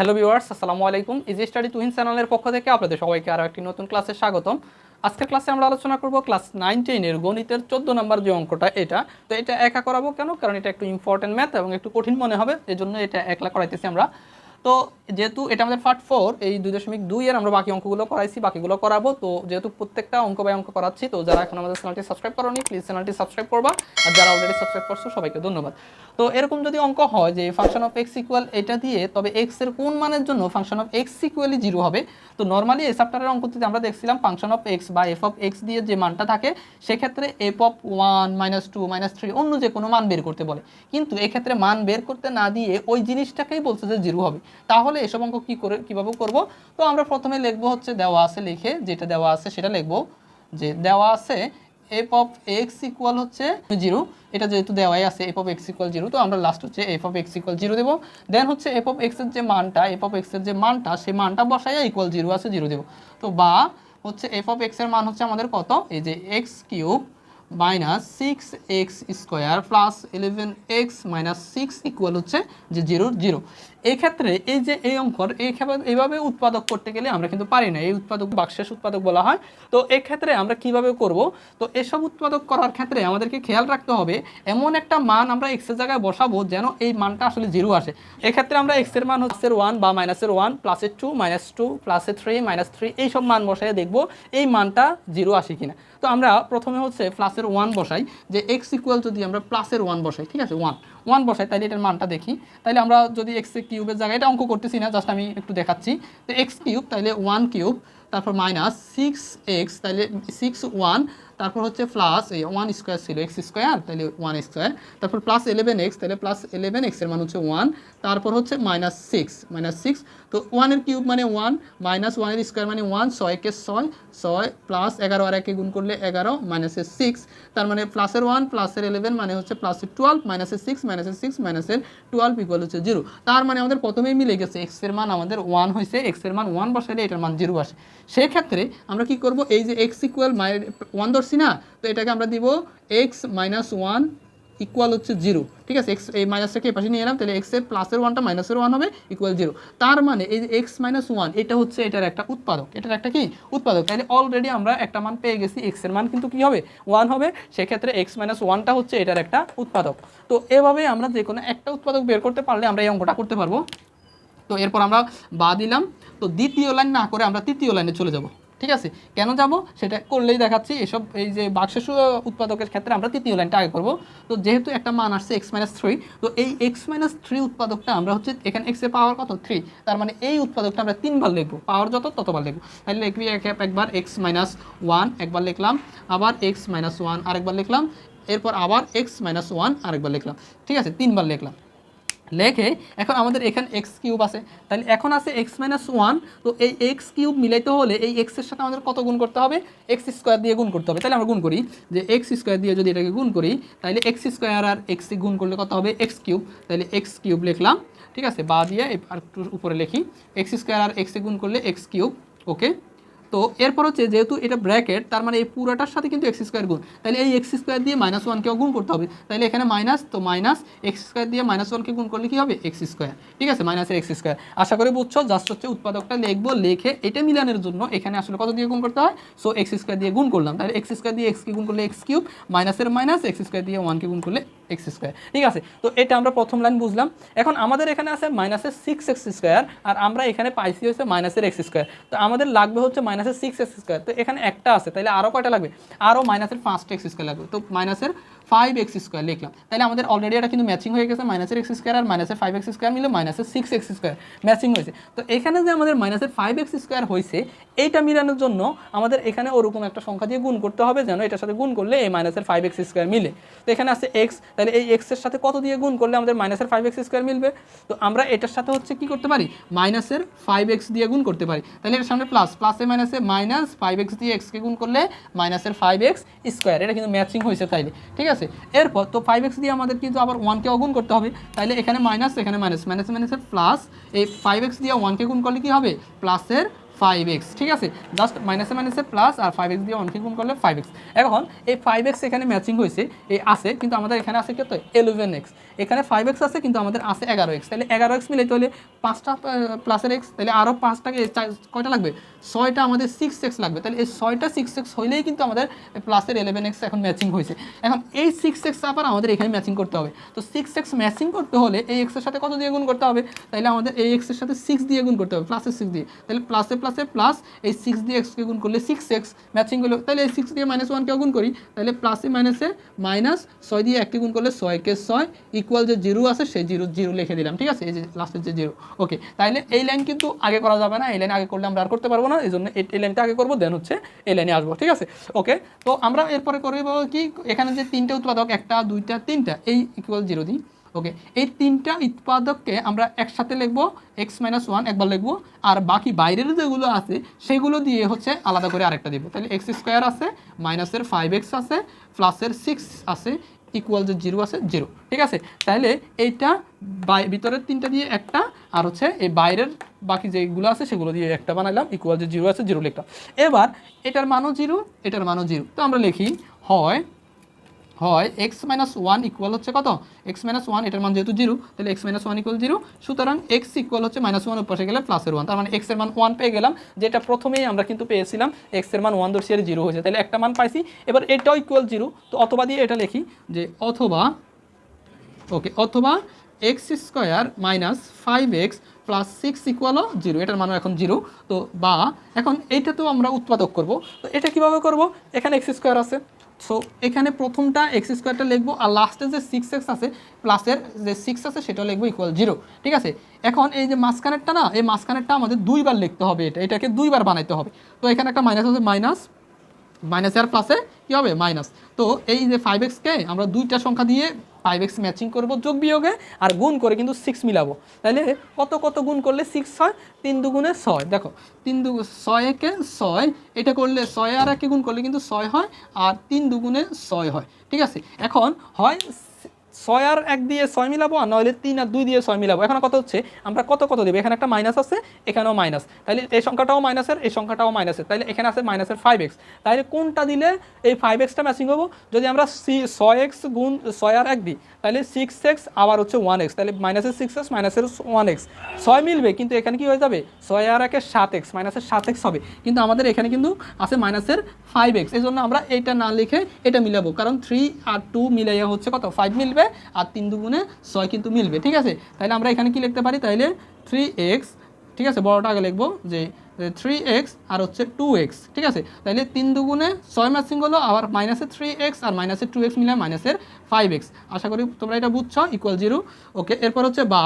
Hello viewers আসসালামু আলাইকুম। Easy study twin চ্যানেলের পক্ষ থেকে আপনাদের সবাইকে আরও একটি নতুন ক্লাসে স্বাগতম। আজকের ক্লাসে আমরা আলোচনা করব ক্লাস নাইন টেনের গণিতের চোদ্দ নম্বর যে অঙ্কটা, এটা। তো এটা একা করাবো কেন? কারণ এটা একটু ইম্পর্টেন্ট ম্যাথ এবং একটু কঠিন মনে হবে, এজন্য জন্য এটা একলা করাইতেছি আমরা। তো যেহেতু এটা আমাদের পার্ট ফোর এই দুই দশমিক দুই এর আমরা বাকি অঙ্কগুলো করাইছি, বাকিগুলো করাবো। তো যেহেতু প্রত্যেকটা অঙ্ক বাই অঙ্ক করাচ্ছি, তো যারা এখন আমাদের চ্যানেলটি সাবস্ক্রাইব করোনি প্লিজ চ্যানেলটি সাবস্ক্রাইব করবা। আর যারা অলরেডি সাবস্ক্রাইব করছ, সবাইকে ধন্যবাদ। তো এরকম যদি অঙ্ক হয় যে ফাংশন অফ এক্স ইকুয়াল এটা দিয়ে, তবে এক্সের কোন মানের জন্য function of x equally zero হবে? তো নর্মালি এই চ্যাপ্টারের অঙ্কটিতে আমরা দেখছিলাম ফাংশন অফ এক্স বা এফ অফ এক্স দিয়ে যে মানটা থাকে, সেক্ষেত্রে f of one minus two minus three অন্য যে কোনো মান বের করতে বলে। কিন্তু এক্ষেত্রে মান বের করতে না দিয়ে ওই জিনিসটাকেই বলছে যে জিরো হবে। তাহলে এসব অঙ্ক কী করে, কীভাবে করব? তো আমরা প্রথমে লিখব হচ্ছে দেওয়া আছে লিখে, যেটা দেওয়া আছে সেটা লিখব যে দেওয়া আছে এফ অফ এক্স ইকুয়াল হচ্ছে জিরো এটা যেহেতু দেওয়াই আছে f of x equal zero তো আমরা লাস্ট হচ্ছে f of x equal zero দেবো। দেন হচ্ছে এফ অফ এক্সের যে মানটা এফ অফ এক্সের যে মানটা, সেই মানটা বসাইয়া ইকুয়াল জিরো আছে জিরো দেবো। তো বা হচ্ছে এফ অফ এক্সের মান হচ্ছে আমাদের কত? এই যে x cube minus six x square plus eleven x minus six equal হচ্ছে যে জিরো জিরো এই ক্ষেত্রে এই যে এই অঙ্কর এই এইভাবে উৎপাদক করতে গেলে আমরা কিন্তু পারি না। এই উৎপাদক বাক্সেস উৎপাদক বলা হয়। তো এই ক্ষেত্রে আমরা কীভাবে করব? তো এসব উৎপাদক করার ক্ষেত্রে আমাদেরকে খেয়াল রাখতে হবে, এমন একটা মান আমরা এক্সের জায়গায় বসাবো যেন এই মানটা আসলে জিরো আসে। এক্ষেত্রে আমরা এক্সের মান হচ্ছে ওয়ান বা মাইনাসের ওয়ান প্লাসের টু মাইনাস টু প্লাসের থ্রি মাইনাস থ্রি এইসব মান বসাই দেখব এই মানটা জিরো আসে কিনা। তো আমরা প্রথমে হচ্ছে প্লাসের ওয়ান বসাই, যে এক্স ইকুয়াল যদি আমরা প্লাসের ওয়ান বসাই, ঠিক আছে? ওয়ান ওয়ান বসাই তাহলে এটার মানটা দেখি। তাহলে আমরা যদি এক্স কিউবের জায়গায় এটা অঙ্ক করতেছি না জাস্ট আমি একটু দেখাচ্ছি। তো এক্স কিউব তাহলে ওয়ান কিউব তারপর মাইনাস সিক্স এক্স তাহলে সিক্স ওয়ান তারপর হচ্ছে প্লাস এই ওয়ান স্কোয়ার ছিল এক্স স্কোয়ার তাহলে ওয়ান স্কোয়ার তারপর প্লাস ইলেভেন এক্স তাহলে প্লাস ইলেভেন এক্সের মান হচ্ছে ওয়ান তারপর হচ্ছে মাইনাস সিক্স মাইনাস সিক্স তো ওয়ানের কিউব মানে ওয়ান মাইনাস ওয়ানের স্কোয়ার মানে ওয়ান ছয়কে ছয় ছয় প্লাস এগারো আর একে গুণ করলে এগারো মাইনাসের সিক্স তার মানে প্লাসের ওয়ান প্লাসের এলেভেন মানে হচ্ছে প্লাসের টুয়েলভ মাইনাসের সিক্স মাইনাসের সিক্স মাইনাসের টুয়েলভ ইকুয়াল হচ্ছে জিরো তার মানে আমাদের প্রথমেই মিলে গেছে এক্সের মান আমাদের ওয়ান হয়েছে এক্সের মান ওয়ান বসাইলে এটার মান জিরো আসে। সেক্ষেত্রে আমরা কি করব? এই যে এক্স ইকুয়াল মাই ওয়ান ধরছি না? তো এটাকে আমরা দিব এক্স মাইনাস ওয়ান ইকুয়াল হচ্ছে জিরো ঠিক আছে? এক্স এই মাইনাসটাকে এই পাশে নিয়ে এলাম, তাহলে এক্সের প্লাসের ওয়ানটা মাইনাসের ওয়ান হবে ইকুয়াল জিরো তার মানে এই যে এক্স মাইনাস ওয়ান এটা হচ্ছে এটার একটা উৎপাদক। এটার একটা কি? উৎপাদক। তাহলে অলরেডি আমরা একটা মান পেয়ে গেছি এক্সের মান কিন্তু কি হবে? ওয়ান হবে। সেক্ষেত্রে এক্স মাইনাস ওয়ানটা হচ্ছে এটার একটা উৎপাদক। তো এভাবে আমরা যে কোনো একটা উৎপাদক বের করতে পারলে আমরা এই অঙ্কটা করতে পারব। তো এরপর আমরা বা দিলাম। তো দ্বিতীয় লাইন না করে আমরা তৃতীয় লাইনে চলে যাব। ঠিক আছে? কেন যাব? সেটা করলেই দেখাচ্ছি। এসব, এই যে বাক্সেস উৎপাদকের ক্ষেত্রে আমরা তৃতীয় লাইনটা আগে করব। তো যেহেতু একটা মান আসছে এক্স মাইনাস থ্রি তো এই এক্স মাইনাস থ্রি উৎপাদকটা আমরা হচ্ছে এখানে এক্সের পাওয়ার কত? থ্রি তার মানে এই উৎপাদকটা আমরা তিনবার লিখব। পাওয়ার যত, ততবার লিখব। তাহলে লিখবি এক- একবার এক্স মাইনাস ওয়ান একবার লিখলাম। আবার এক্স মাইনাস ওয়ান আরেকবার লিখলাম। এরপর আবার এক্স মাইনাস ওয়ান আরেকবার লিখলাম। ঠিক আছে? তিনবার লিখলাম। লেখে এখন আমাদের এখানে এক্স কিউব আছে। তাহলে এখন আছে এক্স মাইনাস ওয়ান তো এই এক্স কিউব মিলাইতে হলে এই এক্সের সাথে আমাদের কত গুণ করতে হবে? এক্স স্কোয়ার দিয়ে গুণ করতে হবে। তাহলে আমরা গুণ করি যে এক্স স্কোয়ার দিয়ে যদি এটাকে গুণ করি, তাহলে এক্স স্কোয়ার আর এক্স গুণ করলে কত হবে? এক্স কিউব তাহলে এক্স কিউব লিখলাম, ঠিক আছে? বা দিয়ে আর উপরে লিখি। এক্স স্কোয়ার আর এক্স গুণ করলে এক্স কিউব ওকে তো এরপর হচ্ছে যেহেতু এটা ব্র্যাকেট, তার মানে এই পুরাটার সাথে কিন্তু এক্স স্কোয়ার গুণ। তাহলে এই এক্স স্কোয়ার দিয়ে মাইনাস ওয়ানকেও গুণ করতে হবে। তাহলে এখানে মাইনাস তো মাইনাস এক্স স্কোয়ার দিয়ে মাইনাস ওয়ানকে গুণ করলে কি হবে? এক্স স্কোয়ার ঠিক আছে? মাইনাসের এক্স স্কোয়ার আশা করি বুঝছ জাস্ট হচ্ছে উৎপাদকটা লিখব, লিখে এটা মিলানোর জন্য এখানে আসলে কত দিয়ে গুণ করতে হয়? সো এক্স স্কোয়ার দিয়ে গুণ করলাম। তাহলে এক্স স্কোয়ার দিয়ে এক্স এক্সকে গুণ করলে এক্স কিউব মাইনাসের মাইনাস এক্স স্কোয়ার দিয়ে ওয়ানকে গুণ করলে এক্স স্কোয়ার ঠিক আছে? তো এটা আমরা প্রথম লাইন বুঝলাম। এখন আমাদের এখানে আছে মাইনাসের সিক্স এক্স স্কোয়ার আর আমরা এখানে পাইছি হচ্ছে মাইনাসের এক্স স্কোয়ার তো আমাদের লাগবে হচ্ছে মাইনাসের সিক্স এক্স স্কোয়ার তো এখানে একটা আছে তাহলে আরও কয়টা লাগবে? আরও মাইনাসের পাঁচটা এক্স স্কোয়ার লাগবে। তো মাইনাসের ফাইভ এক্স স্কোয়ার লিখলাম। তাহলে আমাদের অলরেডি এটা কিন্তু ম্যাচিং হয়ে গেছে মাইনাসের এক্স স্কোয়ার আর মাইনাসের ফাইভ এক্স স্কোয়ার মিলে মাইনাসের সিক্স এক্স স্কোয়ার ম্যাচিং হয়েছে। তো এখানে যে আমাদের মাইনাসের ফাইভ এক্স স্কোয়ার হয়েছে, এইটা মিলানোর জন্য আমাদের এখানে ওরকম একটা সংখ্যা দিয়ে গুণ করতে হবে যেন এটার সাথে গুণ করলে এই মাইনাসের ফাইভ এক্স স্কোয়ার মিলে। তো এখানে আছে এক্স তাহলে এই এক্সের সাথে কত দিয়ে গুণ করলে আমাদের মাইনাসের ফাইভ এক্স স্কোয়ার মিলবে? তো আমরা এটার সাথে হচ্ছে কি করতে পারি? মাইনাসের ফাইভ এক্স দিয়ে গুণ করতে পারি। তাহলে এর সামনে প্লাস প্লাসে মাইনাসে মাইনাস ফাইভ এক্স দিয়ে এক্সকে গুণ করলে মাইনাসের ফাইভ এক্স স্কোয়ার এটা কিন্তু ম্যাচিং হয়েছে তাইলে। ঠিক আছে? এরপর তো ফাইভ এক্স দিয়ে আমাদের কিন্তু আবার ওয়ানকে অগুণ করতে হবে। তাহলে এখানে মাইনাস এখানে মাইনাস মাইনাস মাইনাসের প্লাস এই ফাইভ এক্স দিয়ে ওয়ানকে গুণ করলে কি হবে? প্লাসের ফাইভ এক্স ঠিক আছে? জাস্ট মাইনাসে মাইনাসে প্লাস আর ফাইভ এক্স দিয়ে অনকে গুণ করলে ফাইভ এক্স এখন এই ফাইভ এক্স এখানে ম্যাচিং হয়েছে, এই আছে, কিন্তু আমাদের এখানে আছে কত এলেভেন এক্স এখানে ফাইভ এক্স আছে, কিন্তু আমাদের আছে এগারো এক্স তাহলে এগারো এক্স মিলে তাহলে পাঁচটা প্লাসের এক্স তাহলে আরও পাঁচটাকে কয়টা লাগবে? ছয়টা আমাদের সিক্স এক্স লাগবে। তাহলে এই ছয়টা সিক্স এক্স হইলেই কিন্তু আমাদের প্লাসের ইলেভেন এক্স এখন ম্যাচিং হয়েছে। এখন এই সিক্স এক্স আবার আমাদের এখানে ম্যাচিং করতে হবে। তো সিক্স এক্স ম্যাচিং করতে হলে এই এক্সের সাথে কত দিয়ে গুণ করতে হবে? তাহলে আমাদের এই এক্সের সাথে সিক্স দিয়ে গুণ করতে হবে প্লাসের সিক্স দিয়ে। তাহলে প্লাসে প্লাসে প্লাস এই সিক্স দিয়ে এক্সকে গুণ করলে সিক্স এক্স ম্যাচিং হলো তাহলে এই সিক্স দিয়ে মাইনাস ওয়ানকেও গুণ করি, তাহলে প্লাসে মাইনাসে মাইনাস ছয় দিয়ে একটি গুণ করলে ছয়কে ছয় ইকুয়াল যে জিরো আছে সেই জিরো জিরো লিখে দিলাম, ঠিক আছে? এই যে লাস্টের যে জিরো ওকে তাহলে এই লাইন কিন্তু আগে করা যাবে না, এই লাইন আগে করলে আমরা আর করতে পারব না, এই জন্য এই লাইনটা আগে করব দেন হচ্ছে এই লাইনে আসব, ঠিক আছে? ওকে তো আমরা এরপরে করব কি, এখানে যে তিনটে উৎপাদক, একটা, দুইটা, তিনটা, এই ইকুয়াল জিরো দিই। ওকে এই তিনটা উৎপাদককে আমরা একসাথে লিখব এক্স মাইনাস ওয়ান একবার লিখব, আর বাকি বাইরের যেগুলো আছে, সেগুলো দিয়ে হচ্ছে আলাদা করে আরেকটা দিব। তাহলে এক্স স্কোয়ার আছে মাইনাসের ফাইভ এক্স আছে প্লাসের সিক্স আছে ইকুয়াল যে জিরো আছে জিরো ঠিক আছে? তাহলে এইটা ভিতরের তিনটা দিয়ে একটা, আর হচ্ছে এই বাইরের বাকি যেগুলো আছে, সেগুলো দিয়ে একটা বানাইলাম ইকুয়াল যে জিরো আছে জিরো লিখলাম। এবার এটার মানও জিরো এটার মানও জিরো তো আমরা লিখি, হয় হয় এক্স মাইনাস ওয়ান ইকুয়াল হচ্ছে কত? এক্স মাইনাস ওয়ান এটার মান যেহেতু জিরো তাহলে x minus one equal zero সুতরাং এক্স ইকুয়াল হচ্ছে মাইনাস ওয়ান পাশে গেলে প্লাসের ওয়ান তার মানে এক্সের মান ওয়ান পেয়ে গেলাম, যেটা প্রথমেই আমরা কিন্তু পেয়েছিলাম এক্সের মান ওয়ান দর্শিয়ার জিরো হয়েছে, তাহলে একটা মান পাইছি, এবার এটাও ইকুয়াল জিরো তো অথবা দিয়ে এটা লিখি যে অথবা, ওকে, অথবা x square minus five x plus six ইকুয়ালও zero এটার মানও এখন জিরো তো বা, এখন এইটা তো আমরা উৎপাদক করব, তো এটা কীভাবে করব? এখানে এক্স স্কোয়ার আছে সো এখানে প্রথমটা এক্স স্কোয়ারটা লিখব আর লাস্টে যে সিক্স এক্স আছে প্লাসের যে সিক্স আছে সেটা লিখব ইকুয়াল জিরো ঠিক আছে? এখন এই যে মাঝখানেরটা না, এই মাঝখানেরটা আমাদের দুইবার লিখতে হবে এটা, এটাকে দুইবার বানাইতে হবে। তো এখানে একটা মাইনাস আছে মাইনাস মাইনাস আর প্লাসে কী হবে? মাইনাস তো এই যে ফাইভ এক্সকে আমরা দুইটা সংখ্যা দিয়ে ফাইভ এক্স ম্যাচিং করব, যোগ বিয়োগে, আর গুণ করে কিন্তু সিক্স মিলাবো। তাহলে কত কত গুণ করলে সিক্স হয়? তিন দুগুণে ছয়। দেখো, তিন দু, ছয় একে ছয়, এটা করলে ছয় আর একে গুণ করলে কিন্তু ছয় হয়, আর তিন দুগুণে ছয় হয়। ঠিক আছে? এখন হয় ছয় আর এক দিয়ে ছয় মিলাবো আর নইলে তিন আর দুই দিয়ে ছয় মিলাবো। এখানে কত হচ্ছে, আমরা কত কত দেবো? এখানে একটা মাইনাস আছে, এখানেও মাইনাস তাহলে এই সংখ্যাটাও মাইনাসের এই সংখ্যাটাও মাইনাসের তাহলে এখানে আছে মাইনাসের ফাইভ এক্স তাহলে কোনটা দিলে এই ফাইভ এক্সটা ম্যাচিং হব? যদি আমরা সি, ছয় এক্স গুণ ছয় আর এক দিই তাহলে সিক্স এক্স আবার হচ্ছে ওয়ান এক্স তাহলে মাইনাসের সিক্স এক্স মাইনাসের ওয়ান এক্স ছয় মিলবে, কিন্তু এখানে কি হয়ে যাবে? ছয় আর একের সাত এক্স মাইনাসের সাত এক্স হবে। কিন্তু আমাদের এখানে কিন্তু আছে মাইনাসের ফাইভ এক্স এই জন্য আমরা এটা না লিখে এটা মিলাবো। কারণ থ্রি আর টু মিলাইয়া হচ্ছে কত? ফাইভ মিলবে। আর তিন দুগুণে ছয় কিন্তু মিলবে, ঠিক আছে? তাহলে আমরা এখানে কি লিখতে পারি? তাহলে থ্রি ঠিক আছে? বড়টা আগে লিখব যে থ্রি এক্স আর হচ্ছে টু এক্স ঠিক আছে? তাহলে তিন দুগুণে ছয় ম্যাচিং হলো আবার মাইনাসের থ্রি এক্স আর মাইনাসের টু এক্স মিলে মাইনাসের ফাইভ এক্স আশা করি তোমরা এটা বুঝছ ইকুয়াল জিরো ওকে এরপর হচ্ছে বা,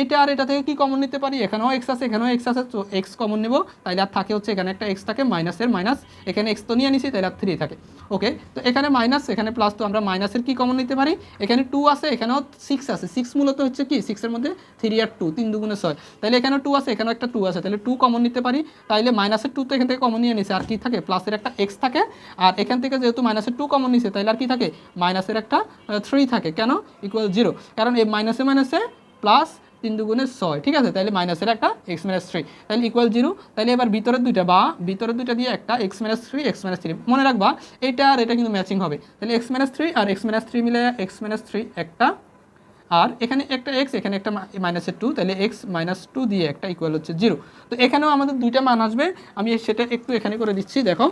এটা আর এটা থেকে কি কমন নিতে পারি? এখানেও এক্স আছে, এখানেও এক্স আছে, তো এক্স কমন নেব। তাইলে আর থাকে হচ্ছে এখানে একটা এক্স থাকে মাইনাসের মাইনাস এখানে এক্স তো নিয়ে নিছি, তাইলে আর থ্রি থাকে। ওকে তো এখানে মাইনাস এখানে প্লাস তো আমরা মাইনাসের কি কমন নিতে পারি? এখানে টু আছে, এখানেও সিক্স আছে। সিক্স মূলত হচ্ছে কি? সিক্সের মধ্যে থ্রি আর টু তিন দুগুণে ছয়। তাহলে এখানেও টু আছে, এখানেও একটা টু আছে। তাহলে টু কমন নিতে পারি। তাইলে মাইনাসের টু তো এখান থেকে কমন নিয়ে নিছে। আর কি থাকে? প্লাসের একটা এক্স থাকে। আর এখান থেকে যেহেতু মাইনাসের টু কমন নিছে, তাইলে আর কি থাকে? মাইনাসের একটা থ্রি থাকে। কেন? ইকুয়াল জিরো কারণ এই মাইনাসে মাইনাসে প্লাস তিন দুগুণে ছয়। ঠিক আছে? তাহলে মাইনাসের একটা এক্স মাইনাস থ্রি তাহলে ইকুয়াল জিরো তাহলে এবার ভিতরের দুইটা বা, ভিতরের দুইটা দিয়ে একটা x minus three x minus three মনে রাখবা, এটা আর এটা কিন্তু ম্যাচিং হবে। তাহলে এক্স মাইনাস থ্রি আর এক্স মাইনাস থ্রি মিলে এক্স মাইনাস থ্রি একটা আর এখানে একটা এক্স এখানে একটা মাইনাসের টু তাহলে এক্স মাইনাস টু দিয়ে একটা ইকুয়াল হচ্ছে জিরো তো এখানেও আমাদের দুইটা মান আসবে, আমি সেটা একটু এখানে করে দিচ্ছি, দেখো।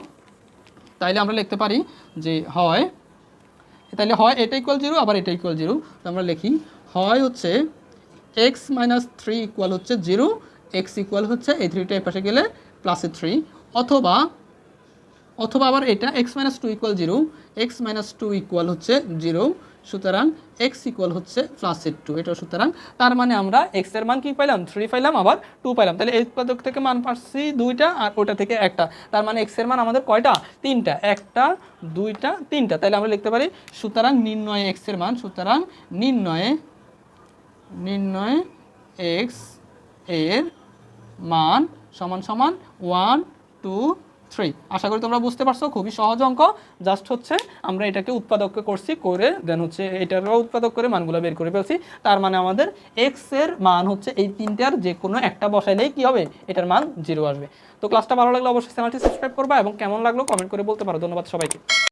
তাইলে আমরা লিখতে পারি যে হয় তাহলে হয় এটা ইকুয়াল জিরো আবার এটা ইকুয়াল জিরো তো আমরা লিখি, হয় হচ্ছে এক্স মাইনাস থ্রি ইকুয়াল হচ্ছে জিরো এক্স ইকুয়াল হচ্ছে এই থ্রিটা পাশে গেলে প্লাসে থ্রি অথবা অথবা আবার এটা x minus two equal zero x minus two equal হচ্ছে জিরো সুতরাং এক্স ইকুয়াল হচ্ছে প্লাসের টু এটা সুতরাং, তার মানে আমরা এক্সের মান কি পাইলাম? থ্রি পাইলাম, আবার টু পাইলাম। তাহলে এই উৎপাদক থেকে মান পাচ্ছি দুইটা আর ওটা থেকে একটা। তার মানে এক্সের মান আমাদের কয়টা? তিনটা। একটা, দুইটা, তিনটা। তাহলে আমরা লিখতে পারি, সুতরাং নির্ণয়ে এক্সের মান, সুতরাং নির্ণয়ে নির্ণয়ে এক্সের মান সমান সমান ওয়ান টু থ্রি আশা করি তোমরা বুঝতে পারছ, খুবই সহজ অঙ্ক। জাস্ট হচ্ছে, আমরা এটাকে উৎপাদক করছি, করে দেন হচ্ছে এটারও উৎপাদক করে মানগুলো বের করে ফেলছি। তার মানে আমাদের এক্সের মান হচ্ছে এই তিনটার যে কোনো একটা বসাইলেই কি হবে? এটার মান জিরো আসবে। তো ক্লাসটা ভালো লাগলে অবশ্যই চ্যানেলটি সাবস্ক্রাইব করবা এবং কেমন লাগল কমেন্ট করে বলতে পারো। ধন্যবাদ সবাইকে।